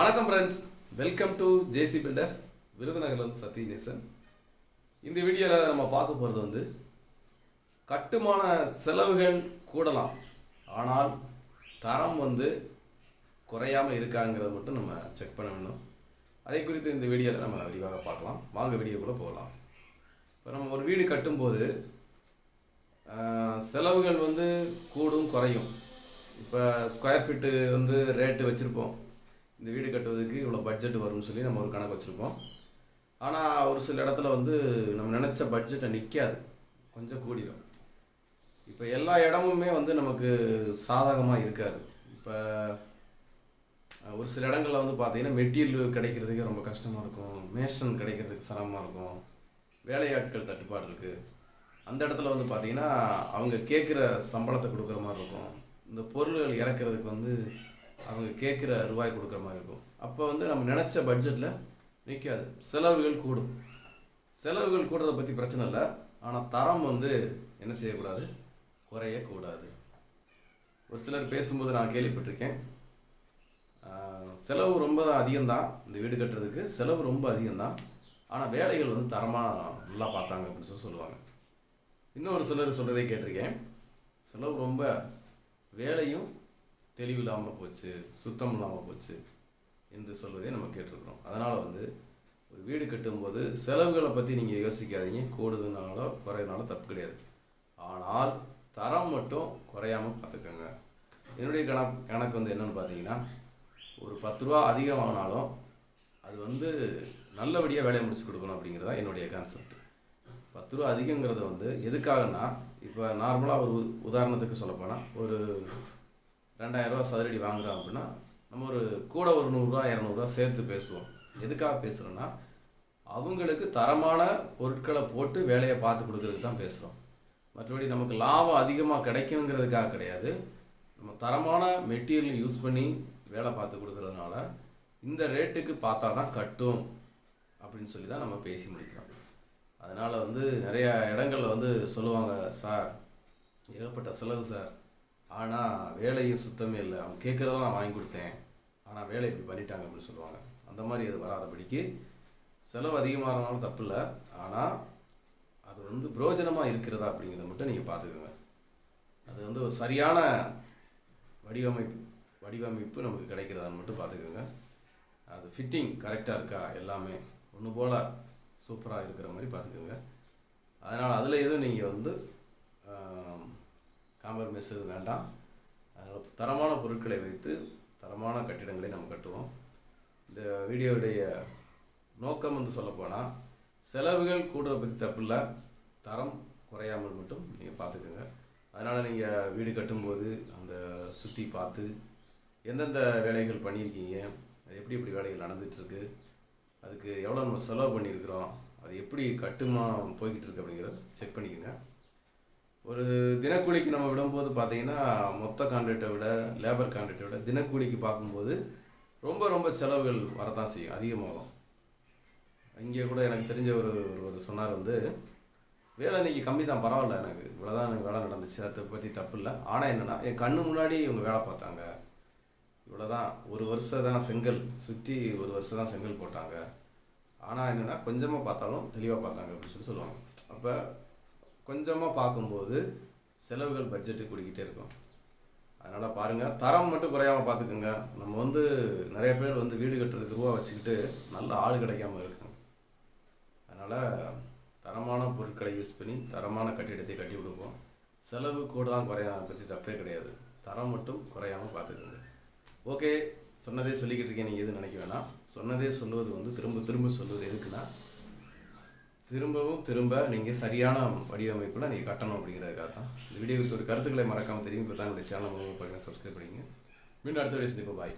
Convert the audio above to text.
வணக்கம் friends welcome to JC builders விருதுநகர்லேருந்து Sathyanesan. இந்த வீடியோவில் நம்ம பார்க்க போகிறது வந்து கட்டுமான செலவுகள் கூடலாம் ஆனால் தரம் வந்து குறையாமல் இருக்காங்கிறத மட்டும் நம்ம செக் பண்ண வேணும். அதை குறித்து இந்த வீடியோவில் நம்ம விரிவாக பார்க்கலாம். வாங்க வீடியோக்குள்ளே போகலாம். இப்போ நம்ம ஒரு வீடு கட்டும்போது செலவுகள் வந்து கூடும் குறையும். இப்போ ஸ்கொயர் ஃபீட்டு வந்து ரேட்டு வச்சுருப்போம். இந்த வீடு கட்டுவதுக்கு இவ்வளோ பட்ஜெட் வரும்னு சொல்லி நம்ம ஒரு கணக்கு வச்சுருப்போம் ஆனால் ஒரு சில இடத்துல வந்து நம்ம நினச்ச பட்ஜெட்டை நிற்காது கொஞ்சம் கூடிடும் இப்போ எல்லா இடமுமே வந்து நமக்கு சாதகமாக இருக்காது. இப்போ ஒரு சில இடங்களில் வந்து பார்த்தீங்கன்னா மெட்டீரியல் கிடைக்கிறதுக்கே ரொம்ப கஷ்டமாக இருக்கும். மேஷன் கிடைக்கிறதுக்கு சிரமமாக இருக்கும். வேலையாட்கள் தட்டுப்பாடு இருக்குது அந்த இடத்துல வந்து பார்த்தீங்கன்னா அவங்க கேட்குற சம்பளத்தை கொடுக்குற மாதிரி இருக்கும். இந்த பொருள்கள் இறக்குறதுக்கு வந்து அவங்க கேட்குற ரூபாய் கொடுக்குற மாதிரி இருக்கும். அப்போ வந்து நம்ம நினச்ச பட்ஜெட்டில் நிற்காது செலவுகள் கூடும். செலவுகள் கூடுறதை பற்றி பிரச்சனை இல்லை. ஆனால் தரம் வந்து என்ன செய்யக்கூடாது? குறையக்கூடாது. ஒரு சிலர் பேசும்போது நான் கேள்விப்பட்டிருக்கேன். செலவு ரொம்ப அதிகம்தான். இந்த வீடு கட்டுறதுக்கு செலவு ரொம்ப அதிகம்தான். ஆனால் வேலைகள் வந்து தரமாக நல்லா பார்த்தாங்க அப்படின்னு சொல்லி சொல்லுவாங்க. இன்னொரு சிலர் சொல்கிறதே கேட்டிருக்கேன். செலவு ரொம்ப வேலையும் தெளிவு இல்லாமல் போச்சு சுத்தம் இல்லாமல் போச்சு என்று சொல்வதை நம்ம கேட்டிருக்கிறோம். அதனால் வந்து ஒரு வீடு கட்டும்போது செலவுகளை பற்றி நீங்கள் யோசிக்காதீங்க. கூடுதல்னாலோ குறையினாலோ தப்பு கிடையாது. ஆனால் தரம் மட்டும் குறையாமல் பார்த்துக்கோங்க. என்னுடைய கணக்கு கணக்கு வந்து என்னென்னு பார்த்தீங்கன்னா ஒரு பத்து ரூபா அதிகம் வாங்கினாலும் அது வந்து நல்லபடியாக வேலையை முடிச்சு கொடுக்கணும் அப்படிங்கிறது தான் என்னுடைய கான்செப்ட் பத்து ரூபா அதிகங்கிறது வந்து எதுக்காகன்னா இப்போ நார்மலாக ஒரு உதாரணத்துக்கு சொல்லப்போனால் ஒரு ரெண்டாயிரம் ரூபா சதுரடி வாங்குகிறோம் அப்படின்னா நம்ம ஒரு கூட ஒரு நூறுரூவா இரநூறுவா சேர்த்து பேசுவோம். எதுக்காக பேசுகிறோன்னா அவங்களுக்கு தரமான பொருட்களை போட்டு வேலையை பார்த்து கொடுக்கறதுக்கு தான் பேசுகிறோம் மற்றபடி நமக்கு லாபம் அதிகமாக கிடைக்குங்கிறதுக்காக கிடையாது. நம்ம தரமான மெட்டீரியல் யூஸ் பண்ணி வேலை பார்த்து கொடுக்கறதுனால இந்த ரேட்டுக்கு பார்த்தா தான் கட்டும் அப்படின்னு சொல்லி தான் நம்ம பேசி முடிக்கிறோம். அதனால் வந்து நிறையா இடங்களில் வந்து சொல்லுவாங்க சார் ஏகப்பட்ட செலவு சார். ஆனால் வேலையும் சுத்தமே இல்லை. அவங்க கேட்குறதெல்லாம் நான் வாங்கி கொடுத்தேன். ஆனால் வேலை இப்படி பண்ணிட்டாங்க அப்படின்னு சொல்லுவாங்க. அந்த மாதிரி அது வராதபடிக்கு செலவு அதிகமாகறனாலும் தப்பு இல்லை. ஆனால் அது வந்து பிரயோஜனமாக இருக்கிறதா அப்படிங்கிறத மட்டும் நீங்கள் பார்த்துக்கோங்க. அது வந்து ஒரு சரியான வடிவமைப்பு வடிவமைப்பு நமக்கு கிடைக்கிறதான்னு மட்டும் பார்த்துக்கோங்க. அது ஃபிட்டிங் கரெக்டாக இருக்கா? எல்லாமே ஒன்று போல் சூப்பராக இருக்கிற மாதிரி பார்த்துக்கோங்க. அதனால் அதில் எதுவும் நீங்கள் வந்து காம்ப்ரமைஸ் எதுவும் வேண்டாம். அதனால் தரமான பொருட்களை வைத்து தரமான கட்டிடங்களை நம்ம கட்டுவோம். இந்த வீடியோவுடைய நோக்கம் வந்து சொல்லப்போனால் செலவுகள் கூடுற பற்றி தப்பில்ல தரம் குறையாமல் மட்டும் நீங்கள் பார்த்துக்கோங்க அதனால் நீங்கள் வீடு கட்டும்போது அந்த சுற்றி பார்த்து எந்தெந்த வேலைகள் பண்ணியிருக்கீங்க அது எப்படி எப்படி வேலைகள் நடந்துகிட்ருக்கு அதுக்கு எவ்வளோ நம்ம செலவு பண்ணியிருக்கிறோம் அது எப்படி கட்டுமானம் போய்கிட்டு இருக்கு அப்படிங்கிறத செக் பண்ணிக்கோங்க. ஒரு தினக்கூலிக்கு நம்ம விடும்போது பார்த்தீங்கன்னா மொத்த கான்ட்ராக்டை விட லேபர் கான்ட்ராக்டை விட தினக்கூலிக்கு பார்க்கும்போது ரொம்ப ரொம்ப செலவுகள் வரத்தான் செய்யும் அதிகமாகும். இங்கே கூட எனக்கு தெரிஞ்ச ஒரு ஒரு சொன்னார் வந்து வேலை இன்னைக்கு கம்மி தான் பரவாயில்ல எனக்கு. இவ்வளோதான் எனக்கு வேலை நடந்துச்சு அதை பற்றி தப்பு இல்லை. ஆனால் என்னென்னா என் கண்ணு முன்னாடி இவங்க வேலை பார்த்தாங்க. இவ்வளோதான் ஒரு வருஷம் தான் செங்கல் சுற்றி ஒரு வருஷம் தான் செங்கல் போட்டாங்க. ஆனால் என்னென்னா கொஞ்சமாக பார்த்தாலும் தெளிவாக பார்த்தாங்க அப்படின்னு சொல்லி சொல்லுவாங்க. அப்போ கொஞ்சமாக பார்க்கும்போது செலவுகள் பட்ஜெட்டு கூடிக்கிட்டே இருக்கும். அதனால் பாருங்கள் தரம் மட்டும் குறையாமல் பார்த்துக்குங்க. நம்ம வந்து நிறைய பேர் வந்து வீடு கட்டுறதுக்கு ரூபா வச்சுக்கிட்டு நல்ல ஆள் கிடைக்காம இருக்கும். அதனால் தரமான பொருட்களை யூஸ் பண்ணி தரமான கட்டிடத்தை கட்டி விடுவோம் செலவு கூடலாம் குறையாத பற்றி தப்பே கிடையாது. தரம் மட்டும் குறையாமல் பார்த்துக்கோங்க. ஓகே சொன்னதே சொல்லிக்கிட்டு இருக்கேன். நீங்கள் எதுவும் நினைக்க வேணாம். சொன்னதே சொல்லுவது வந்து திரும்ப திரும்ப சொல்லுவது எதுக்குன்னா திரும்பவும் திரும்ப நீங்கள் சரியான வடிவமைப்பில் நீங்கள் கட்டணும் அப்படிங்கிறதுக்காக தான். இந்த வீடியோ குறித்த ஒரு கருத்துக்களை மறக்காமல் தெரியும் இப்போ தான் என்னுடைய சேனல் பாருங்கள் சப்ஸ்கிரைப் பண்ணிங்க மீண்டும் அடுத்த வீடியோ சந்திப்போம். பாய்